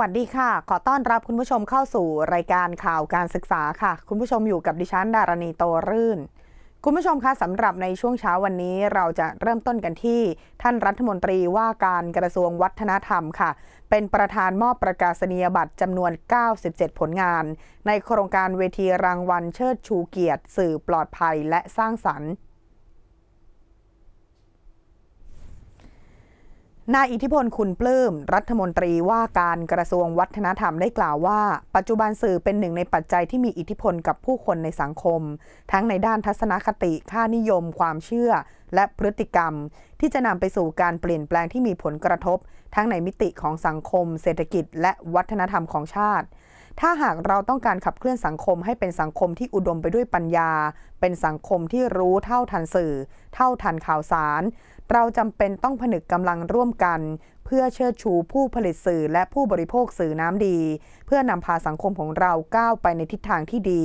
วัสดีค่ะ ขอต้อนรับคุณผู้ชมเข้าสู่รายการข่าวการศึกษาค่ะ คุณผู้ชมอยู่กับดิฉันดารณีโตรื่น คุณผู้ชมคะสำหรับในช่วงเช้าวันนี้เราจะเริ่มต้นกันที่ ท่านรัฐมนตรีว่าการกระทรวงวัฒนธรรมค่ะ เป็นประธานมอบประกาศนียบัตรจำนวน 97 ผลงาน ในโครงการเวทีรางวัลเชิดชูเกียรติ สื่อปลอดภัยและสร้างสรรค์ นายอิทธิพลคุณปลื้ม รัฐมนตรีว่าการกระทรวงวัฒนธรรมได้กล่าวว่า ปัจจุบันสื่อเป็นหนึ่งในปัจจัยที่มีอิทธิพลกับผู้คนในสังคม ทั้งในด้านทัศนคติ ค่านิยม ความเชื่อ และพฤติกรรม ที่จะนำไปสู่การเปลี่ยนแปลงที่มีผลกระทบ ทั้งในมิติของสังคม เศรษฐกิจ และวัฒนธรรมของชาติ ถ้าหากเราต้องการขับเคลื่อนสังคมให้เป็นสังคมที่อุดมไปด้วยปัญญา เป็นสังคมที่รู้เท่าทันสื่อ เท่าทันข่าวสาร เราจำเป็นต้องผนึกกำลังร่วมกัน เพื่อเชิดชูผู้ผลิตสื่อและผู้บริโภคสื่อน้ำดี เพื่อนำพาสังคมของเราก้าวไปในทิศทางที่ดี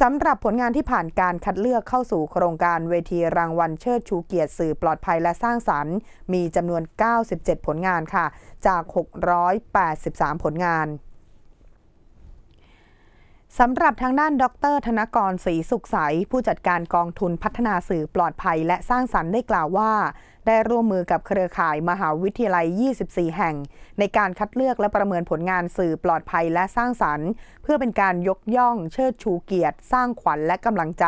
สำหรับผลงานที่ผ่านการคัดเลือกเข้าสู่โครงการเวทีรางวัลเชิดชูเกียรติสื่อปลอดภัยและสร้างสรรค์ มีจำนวน 97 ผลงานค่ะ จาก 683 ผลงาน สำหรับทางด้านดร ธนกรศรีสุขใส ผู้จัดการกองทุนพัฒนาสื่อปลอดภัยและสร้างสรรค์ได้กล่าวว่า ได้ร่วมมือกับเครือข่ายมหาวิทยาลัย 24 แห่ง ในการคัดเลือกและประเมินผลงานสื่อปลอดภัยและสร้างสรรค์ เพื่อเป็นการยกย่อง เชิดชูเกียรติ สร้างขวัญและกำลังใจ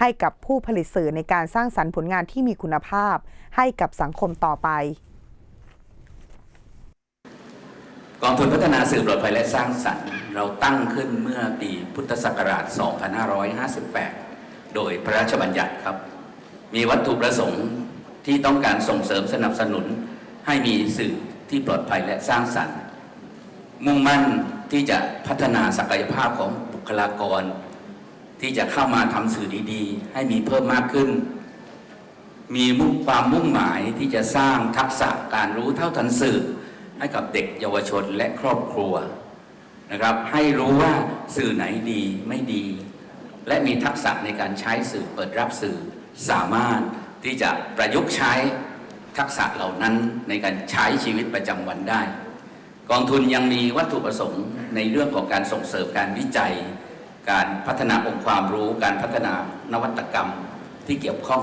ให้กับผู้ผลิตสื่อในการสร้างสรรค์ผลงานที่มีคุณภาพ ให้กับสังคมต่อไป ก องทุนพัฒนาสื่อปลอดภัยและสร้างสรรค์ เราตั้งขึ้นเมื่อปีพุทธศักราช 2558 โดยพระราชบัญญัติครับ มีวัตถุประสงค์ที่ต้องการส่งเสริมสนับสนุน ให้มีสื่อที่ปลอดภัยและสร้างสรรค์ มุ่งมั่นที่จะพัฒนาศักยภาพของบุคลากร ที่จะเข้ามาทำสื่อดีๆ ให้มีเพิ่มมากขึ้น มีมุ่งความมุ่งหมายที่จะสร้างทักษะการรู้เท่าทันสื่อ ให้กับเด็กเยาวชนและครอบครัวนะครับ ให้รู้ว่าสื่อไหนดีไม่ดี และมีทักษะในการใช้สื่อเปิดรับสื่อสามารถที่จะประยุกต์ใช้ทักษะเหล่านั้นในการใช้ชีวิตประจำวันได้ กองทุนยังมีวัตถุประสงค์ในเรื่องของการส่งเสริมการวิจัย การพัฒนาองค์ความรู้ การพัฒนานวัตกรรมที่เกี่ยวข้อง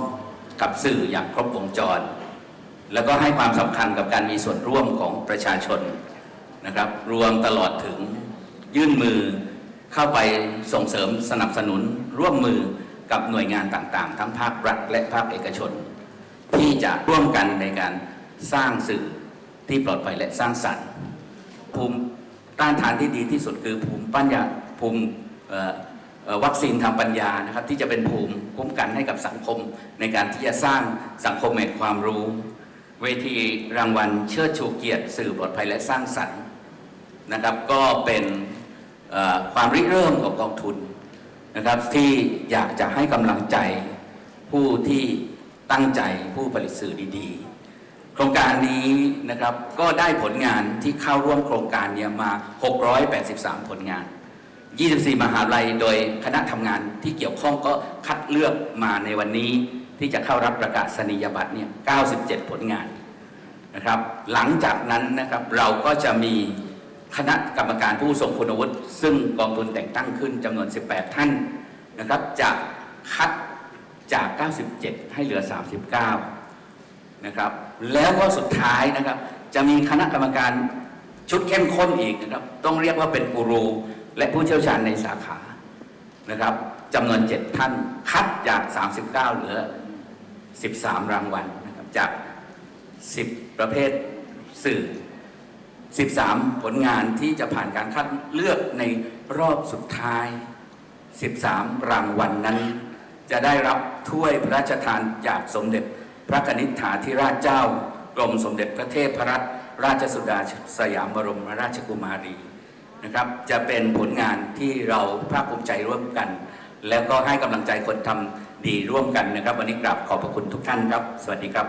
กับสื่ออย่างครบวงจร แล้วก็ให้ความสำคัญกับการมีส่วนร่วมของประชาชนนะครับ รวมตลอดถึงยื่นมือเข้าไปส่งเสริมสนับสนุนร่วมมือกับหน่วยงานต่างๆ ทั้งภาครัฐและภาคเอกชน ที่จะร่วมกันในการสร้างสื่อที่ปลอดภัยและสร้างสรรค์ภูมิต้านทานที่ดีที่สุดคือภูมิปัญญาภูมิวัคซีนทางปัญญานะครับ ที่จะเป็นภูมิคุ้มกันให้กับสังคมในการที่จะสร้างสังคมแห่งความรู้ เวทีรางวัลเชิดชูเกียรติสื่อปลอดภัยและสร้างสรรค์นะครับ ก็เป็นความริเริ่มของกองทุนนะครับที่อยากจะให้กำลังใจผู้ที่ตั้งใจผู้ผลิตสื่อดีๆ โครงการนี้นะครับก็ได้ผลงานที่เข้าร่วมโครงการเนี่ยมา 683 ผลงาน 24 มหาลัยโดยคณะทำงานที่เกี่ยวข้องก็คัดเลือกมาในวันนี้ ที่จะเข้ารับประกาศนียบัตรเนี่ย 97 ผลงานนะครับ หลังจากนั้นนะครับเราก็จะมีคณะกรรมการผู้ทรงคุณวุฒิซึ่งกองทุนแต่งตั้งขึ้นจำนวน 18 ท่านนะครับ จะคัดจาก 97 ให้เหลือ 39 นะครับ แล้วก็สุดท้ายนะครับ จะมีคณะกรรมการชุดเข้มข้นอีกนะครับ ต้องเรียกว่าเป็นกูรู และผู้เชี่ยวชาญในสาขานะครับจำนวน 7 ท่านคัดจาก 39 เหลือ 13 รางวัลนะครับจาก 10 ประเภทสื่อ 13 ผลงานที่จะผ่านการคัดเลือกในรอบสุดท้าย 13 รางวัลนนั้น จะได้รับถ้วยพระราชทานจากสมเด็จพระนิษฐาธิราชเจ้ากรมสมเด็จพระเทพรัตนราชสุดาสยามบรมราชกุมารีนะครับจะเป็นผลงานที่เราภาคภูมิใจร่วมกัน แล้วก็ให้กำลังใจคนทำ ดีร่วมกันนะครับ วันนี้กราบขอบพระคุณทุกท่านครับ สวัสดีครับ